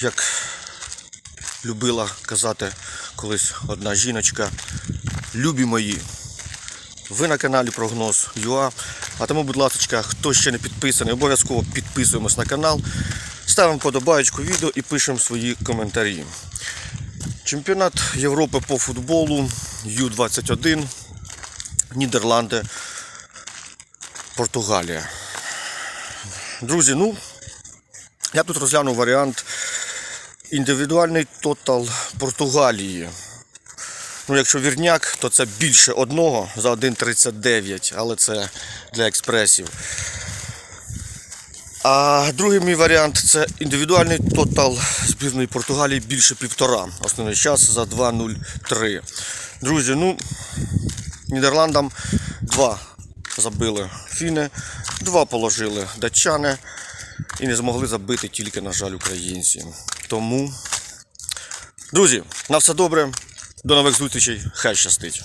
як любила казати колись одна жіночка, любі мої. Ви на каналі Прогноз ЮА. А тому, будь ласка, хто ще не підписаний, обов'язково підписуємось на канал, ставимо подобаєчку відео і пишемо свої коментарі. Чемпіонат Європи по футболу Ю-21, Нідерланди, Португалія. Друзі, ну, я тут розглянув варіант індивідуальний тотал Португалії. Ну, якщо вірняк, то це більше одного за 1,39, але це для експресів. А другий мій варіант це індивідуальний тотал збірної Португалії більше півтора. Основний час за 2.03. Друзі, ну Нідерландам два забили фіни, два положили датчани і не змогли забити тільки, на жаль, українці. Тому, друзі, на все добре. До нових зустрічей. Хай щастить.